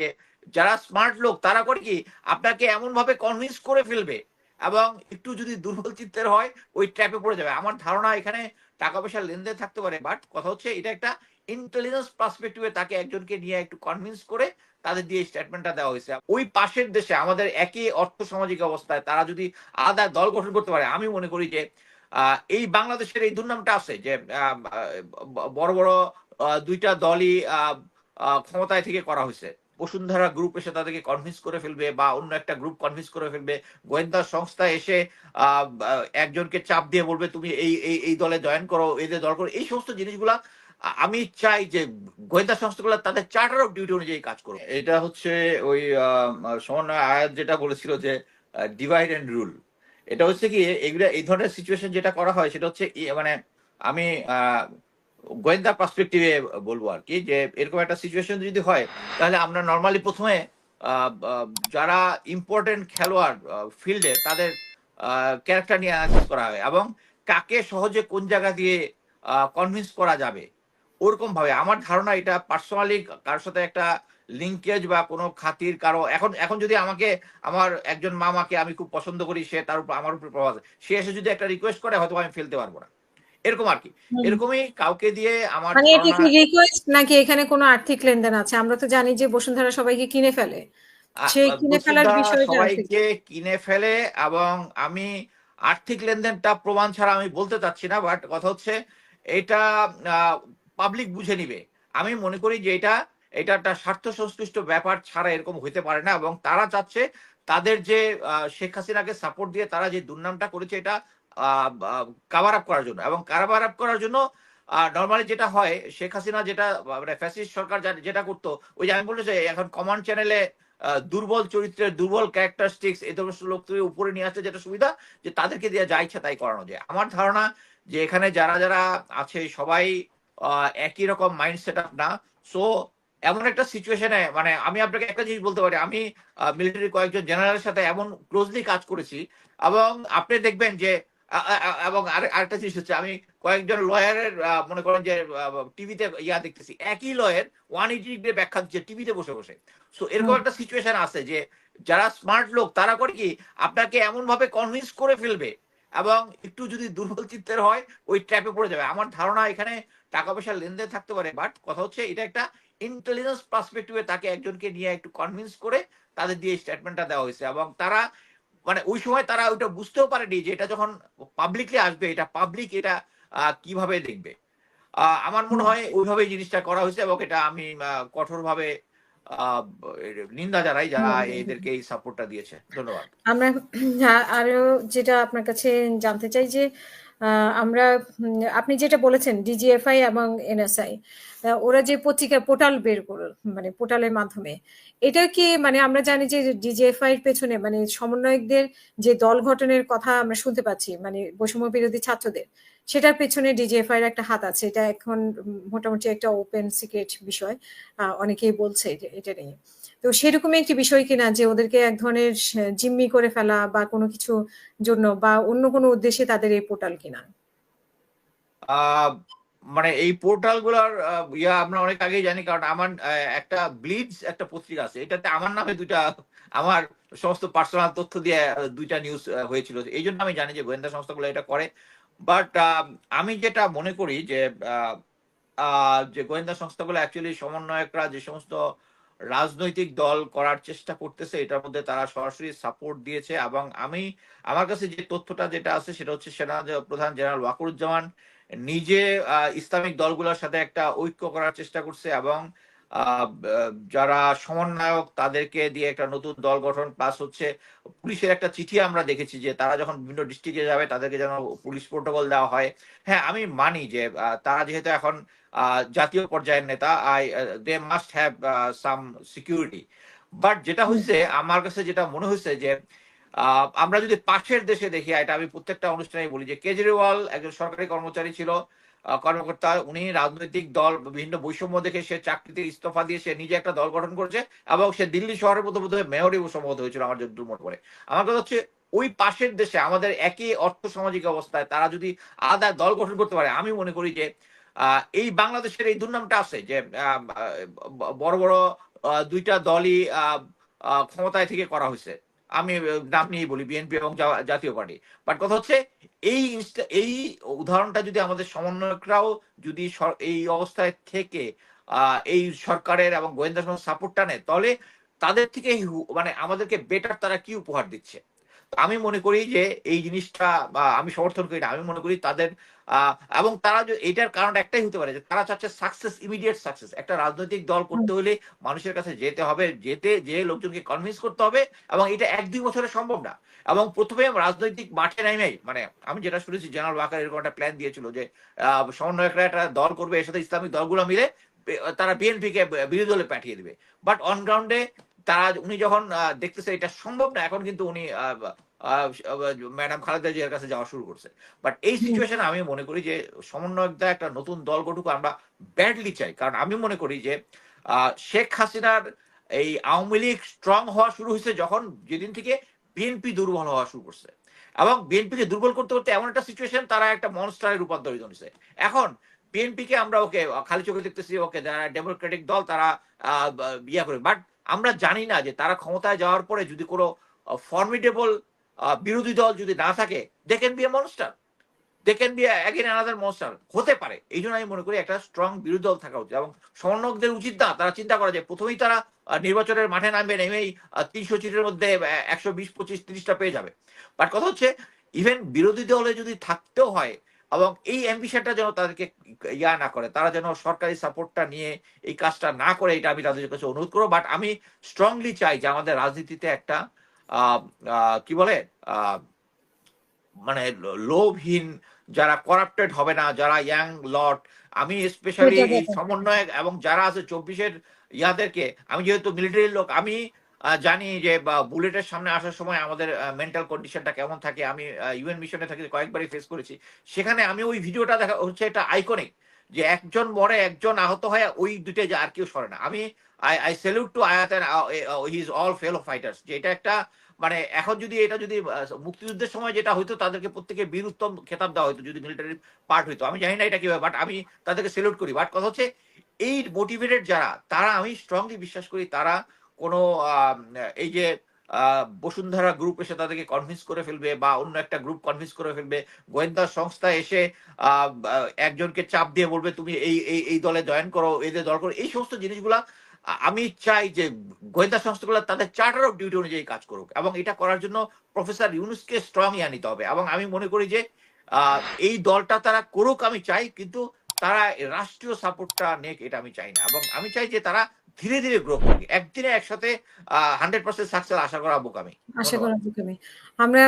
যে যারা স্মার্ট লোক, তারা করে কি? আপনাকে এমন ভাবে কনভিন্স করে ফেলবে এবং একটু যদি দুর্বল চিত্তের হয়, ওই ট্র্যাপে পড়ে যাবে। আমার ধারণা এখানে টাকা পয়সা লেনদেন থাকতে পারে বাট কথা হচ্ছে এটা একটা ইন্টেলিজেন্স পার্সপেক্টিভে তাকে একজনকে নিয়ে একটু কনভিন্স করে তাদের দিয়ে স্টেটমেন্টটা দেওয়া হয়েছে। ওই পাশের দেশে, আমাদের একই অর্থ সামাজিক অবস্থায়, তারা যদি আলাদা দল গঠন করতে পারে, আমি মনে করি যে এই বাংলাদেশের এই দুর্নামটা আছে যে বড় বড় দুইটা দলই ক্ষমতায় থেকে করা হয়েছে। বসুন্ধরা গ্রুপ এসে তাদেরকে কনভিন্স করে ফেলবে বা অন্য একটা গ্রুপ কনভিন্স করে ফেলবে। গোয়েন্দা সংস্থা এসে একজনকে চাপ দিয়ে বলবে, তুমি এই এই এই দলে জয়েন করো এদের দল করো। এই সমস্ত জিনিসগুলা আমি চাই যে গোয়েন্দা সংস্থাগুলো তাদের চার্টার অফ ডিউটি অনুযায়ী কাজ করো এটা হচ্ছে ওই সমন্বয় আয়াত যেটা বলেছিল যে ডিভাইড এন্ড রুল এটা হচ্ছে কি, এগুলা এই ধরনের সিচুয়েশন যেটা করা হয়, সেটা হচ্ছে মানে আমি গোয়েন্দা পার্সপেক্টিভে বলব আর কি যে, এরকম একটা সিচুয়েশন যদি হয়, তাহলে আমরা নর্মালি প্রথমে যারা ইম্পর্টেন্ট খেলোয়াড় ফিল্ডে তাদের ক্যারেক্টার নিয়ে অ্যানালাইসিস করা হয় এবং কাকে সহজে কোন জায়গা দিয়ে কনভিন্স করা যাবে, ওরকম ভাবে। আমার ধারণা এটা পার্সোনালি কারোর সাথে একটা লিঙ্কেজ বা কোনো খাতির, কারও এখন এখন যদি আমাকে, আমার একজন মামাকে আমি খুব পছন্দ করি, সে তার উপর, আমার উপর প্রভাব সে এসে যদি একটা রিকোয়েস্ট করে, হয়তো আমি ফেলতে পারব না। এরকম আর কি। এরকমই কাউকে দিয়ে আমার মানে এটা কি রিকোয়েস্ট নাকি এখানে কোনো আর্থিক লেনদেন আছে? আমরা তো জানি যে বসুন্ধরা সবাইকে কিনে ফেলে। সেই কিনে ফেলার বিষয়টা সবাইকে কিনে ফেলে এবং আমি আর্থিক লেনদেনটা প্রমাণ ছাড়া আমি বলতে চাচ্ছি না বাট কথা হচ্ছে এটা পাবলিক বুঝে নিবে। আমি মনে করি যে এটা এটা একটা স্বার্থ সংশ্লিষ্ট ব্যাপার ছাড়া এরকম হইতে পারে না এবং তারা চাচ্ছে তাদের যে শেখ হাসিনাকে সাপোর্ট দিয়ে তারা যে দুর্নামটা করেছে এটা কাভার আপ করার জন্য। এবং কাভার আপ করার জন্য নর্মালি যেটা হয়, শেখ হাসিনা যেটা মানে ফ্যাসিস্ট সরকার যেটা করতো, ওই যে আমি বলতে এখন কমান্ড চ্যানেলে দুর্বল চরিত্রের, দুর্বল ক্যারেক্টারিস্টিক্স এই ধরনের লোক তুমি উপরে নিয়ে আসতে যেটা সুবিধা, যে তাদেরকে দিয়ে যা ইচ্ছা তাই করানো যায়। আমার ধারণা যে এখানে যারা যারা আছে, সবাই একই রকম মাইন্ড সেট আপ না। সো এমন একটা সিচুয়েশনে মানে আমি আপনাকে একটা জিনিস বলতে পারি, আমি মিলিটারি কয়েকজন জেনারেলের সাথে এমন ক্লোজলি কাজ করেছি, এবং আপনি দেখবেন যে এবং আরেকটা জিনিস হচ্ছে আমি কয়েকজন লয়ারের মনে করেন যে টিভিতে ইয়া দেখতেছি একই লয়ের ওয়ান এইটি ডিগ্রি ব্যাখ্যা দিচ্ছে টিভিতে বসে বসে। সো এরকম একটা সিচুয়েশন আছে যে যারা স্মার্ট লোক তারা করে কি আপনাকে এমন ভাবে কনভিন্স করে ফেলবে এবং একটু যদি দুর্বল চিত্তের হয় ওই ট্র্যাপে পড়ে যাবে। আমার ধারণা এখানে টাকা পয়সা লেনদেন থাকতে পারে বাট কথা হচ্ছে এটা একটা ইন্টেলিজেন্স পার্সপেক্টিভে তাকে একজনকে নিয়ে একটু কনভিন্স করে তাদের দিয়ে স্টেটমেন্টটা দেওয়া হয়েছে এবং তারা মানে ওই সময় তারা ওইটা বুঝতেও পারেনি যে এটা যখন পাবলিকলি আসবে এটা পাবলিক এটা কীভাবে দেখবে। আহ, আমার মনে হয় ওইভাবে জিনিসটা করা হয়েছে এবং এটা আমি কঠোরভাবে আহ, নিন্দা জানাই যারা। এদেরকে এই সাপোর্টটা দিয়েছে। ধন্যবাদ। আমরা আ- আরও যেটা আপনার কাছে জানতে চাই যে আমরা আপনি যেটা বলেছেন ডিজিএফআই এবং এনএসআই ওরা যে পত্রিকা, পোর্টাল বের করল মানে পোর্টালের মাধ্যমে এটা কি মানে আমরা জানি যে ডিজিএফআই এর পেছনে মানে সমন্বয়কদের যে দল গঠনের কথা আমরা শুনতে পাচ্ছি মানে বৈষম্য বিরোধী ছাত্রদের, সেটার পেছনে ডিজিএফআই এর একটা হাত আছে। এটা এখন মোটামুটি একটা ওপেন সিক্রেট বিষয় অনেকেই বলছে এটা নিয়ে। তো সেরকমই একটি বিষয় কিনা যে ওদেরকে এক ধরনের জিম্মি করে ফেলা বা কোনো কিছু জন্য বা অন্য কোনো উদ্দেশ্যে তাদের এই পোর্টাল কিনা? মানে এই পোর্টালগুলার ইয়া আমরা অনেক আগেই জানি কারণ আমার একটা ব্লিডস একটা পত্রিকা আছে। এটাতে আমার নামে দুইটা আমার সমস্ত পার্সোনাল তথ্য দিয়ে দুইটা নিউজ হয়েছিল। এই জন্য আমি জানি যে গোয়েন্দা সংস্থাগুলো এটা করে। বাট আমি যেটা মনে করি যে আহ, আহ, যে গোয়েন্দা সংস্থাগুলো অ্যাকচুয়ালি সমন্বয়করা যে সমস্ত রাজনৈতিক দল করার চেষ্টা করতেছে, এটার মধ্যে তারা সরাসরি সাপোর্ট দিয়েছে এবং আমি, আমার কাছে যে তথ্যটা যেটা আছে সেটা হচ্ছে সেনা প্রধান জেনারেল ওয়াকুরুজ্জামান নিজে ইসলামিক দলগুলোর সাথে একটা ঐক্য করার চেষ্টা করছে এবং যারা সমন্বয়ক তাদেরকে দিয়ে একটা নতুন দল গঠন প্লাস হচ্ছে পুলিশের একটা চিঠি আমরা দেখেছি যে তারা যখন বিভিন্ন ডিস্ট্রিক্টে যাবে তাদেরকে যেন পুলিশ প্রোটোকল দেওয়া হয় হ্যাঁ আমি মানি যে তারা যেহেতু এখন আহ, জাতীয় পর্যায়ের নেতা I they must have some security but যেটা। হয়েছে আমার কাছে যেটা মনে হয়েছে যে আহ, আমরা যদি পাশের দেশে দেখি এটা আমি প্রত্যেকটা অনুষ্ঠানে বলি যে কেজরিওয়াল একজন সরকারি কর্মচারী ছিল কর্মকর্তা, উনি রাজনৈতিক দল, বিভিন্ন বৈষম্য দেখে সে চাকরিতে ইস্তফা দিয়ে সে নিজে একটা দল গঠন করেছে এবং সে দিল্লি শহরের মধ্যে বোধহয় মেয়রই সম্ভবত হয়েছিল আমার যতদূর মনে পড়ে। আমার কথা হচ্ছে, ওই পাশের দেশে, আমাদের একই অর্থ সামাজিক অবস্থায় তারা যদি আলাদা দল গঠন করতে পারে, আমি মনে করি যে এই বাংলাদেশের এই দুর্নামটা আছে যে বড় বড় দুইটা দলই ক্ষমতায় থেকে করা হয়েছে। আমি নাম নিয়েই বলি, বিএনপি এবং জাতীয় পার্টি। বাট কথা হচ্ছে, এই এই উদাহরণটা যদি আমাদের সমন্বয়করাও যদি এই অবস্থায় থেকে এই সরকারের এবং গোয়েন্দা সংস্থার সাপোর্টটা নেয়, তাহলে তাদের থেকে মানে আমাদেরকে বেটার তারা কি উপহার দিচ্ছে? আমি মনে করি যে এই জিনিসটা আমি সমর্থন করি না আমি মনে করি তাদের এবং তারা যে এটার কারণ একটাই হতে পারে যে তারা চাচ্ছে সাকসেস ইমিডিয়েট সাকসেস একটা রাজনৈতিক দল করতে হলে মানুষের কাছে যেতে হবে যেতে যে লোকজনকে কনভিন্স করতে হবে এবং এটা এক দুই বছরে সম্ভব না। এবং প্রথমে রাজনৈতিক মাঠে নেমেই মানে আমি যেটা শুনেছি জেনারেল ওয়াকার এরকম একটা প্ল্যান দিয়েছিল যে আহ, সমন্বয়করা একটা দল করবে এর সাথে ইসলামিক দলগুলো মিলে তারা বিএনপি কে বিরোধী দলে পাঠিয়ে দিবে। বাট অন গ্রাউন্ডে তারা উনি যখন দেখতেছে এটা সম্ভব না এখন কিন্তু উনি ম্যাডাম খালেদা জিয়ার কাছে যাওয়া শুরু করছে। বাট এই। সিচুয়েশনে আমি মনে করি যে সমন্বয়কদা একটা নতুন দল গঠুক আমরা ব্যাডলি চাই। কারণ আমি মনে করি যে শেখ হাসিনার এই আওয়ামী লীগ স্ট্রং হওয়া শুরু হয়েছে যখন যেদিন থেকে বিএনপি দুর্বল হওয়া শুরু করছে। এবং বিএনপিকে দুর্বল করতে করতে এমন একটা সিচুয়েশন তারা একটা মনস্টারে রূপান্তরিত হয়েছে। এখন বিএনপি কে আমরা ওকে খালি চোখে দেখতেছি ওকে যারা ডেমোক্রেটিক দল তারা আহ, ব- ইয়া করে। বাট আমরা জানি না যে তারা ক্ষমতায় যাওয়ার পরে যদি কোনো ফর্মিডেবল বিরোধী দল যদি না থাকে they can be a monster they can be again another monster হতে পারে। এই জন্য আমি মনে করি একটা স্ট্রং বিরোধী দল থাকা উচিত। এবং সমন্বয়কদের উচিত না। তারা চিন্তা করা যে প্রথমেই তারা নির্বাচনের মাঠে নামবে, নেমেই তিনশো সিটের মধ্যে একশো বিশ, পঁচিশ, তিরিশটা পেয়ে যাবে। বাট কথা হচ্ছে ইভেন বিরোধী দলে যদি থাকতেও হয় এবং এই অ্যাম্বিশনটা যেন তাদেরকে ইয়া না করে তারা যেন সরকারি সাপোর্টটা নিয়ে এই কাজটা না করে এটা আমি তাদের কাছে অনুরোধ করব বাট আমি স্ট্রংলি চাই যে আমাদের রাজনীতিতে একটা কি বলে আহ, মানে লোভহীন যারা করাপ্টেড হবে না যারা ইয়াং লট আমি স্পেশালি। সমন্বয়ক এবং যারা আছে চব্বিশের ইয়াদেরকে আমি যেহেতু মিলিটারির লোক আমি জানি যে বুলেটের সামনে আসার সময় আমাদের মেন্টাল কন্ডিশনটা কেমন থাকে। আমি ইউএন মিশনে থাকি, কয়েকবারই ফেস করেছি। সেখানে আমি ওই ভিডিওটা দেখা, হচ্ছে এটা আইকনিক যে একজন মরে, একজন আহত হয় ওই দুটে যে আর কেউ সরে না। আমি I I salute to Ayat his all fellow fighters যে এটা একটা মানে এখন যদি এটা যদি মুক্তিযুদ্ধের সময় যেটা হইতো, তাদেরকে প্রত্যেকে বীর উত্তম খেতাব দেওয়া হতো যদি মিলিটারি পার্ট হইতো। আমি জানি না এটা কীভাবে বাট আমি তাদেরকে সেলুট করি। বাট কথা হচ্ছে, এই মোটিভেটেড যারা, তারা আমি স্ট্রংলি বিশ্বাস করি, তারা কোনো এই যে বসুন্ধরা গ্রুপ এসে তাদেরকে কনভিন্স করে ফেলবে বা অন্য একটা গ্রুপ কনভিন্স করে ফেলবে, গোয়েন্দা সংস্থা এসে একজনকে চাপ দিয়ে বলবে, তুমি এই এই এই দলে জয়েন করো এদের দল করো। এই সমস্ত জিনিসগুলা আমি চাই যে, গোয়েন্দা সংস্থাগুলো তাদের চার্টার অফ ডিউটি অনুযায়ী কাজ করুক এবং এটা করার জন্য প্রফেসর ইউনুসকে স্ট্রং ইয়ে নিতে হবে এবং আমি মনে করি যে এই দলটা তারা করুক আমি চাই, কিন্তু তারা রাষ্ট্রীয় সাপোর্টটা নেক এটা আমি চাই না এবং আমি চাই যে তারা ধীরে ধীরে গ্রো করবে একদিনে একসাথে হান্ড্রেড পার্সেন্ট সাকসেস আশা করা বোকামি। আশা করা বোকামি। আমরা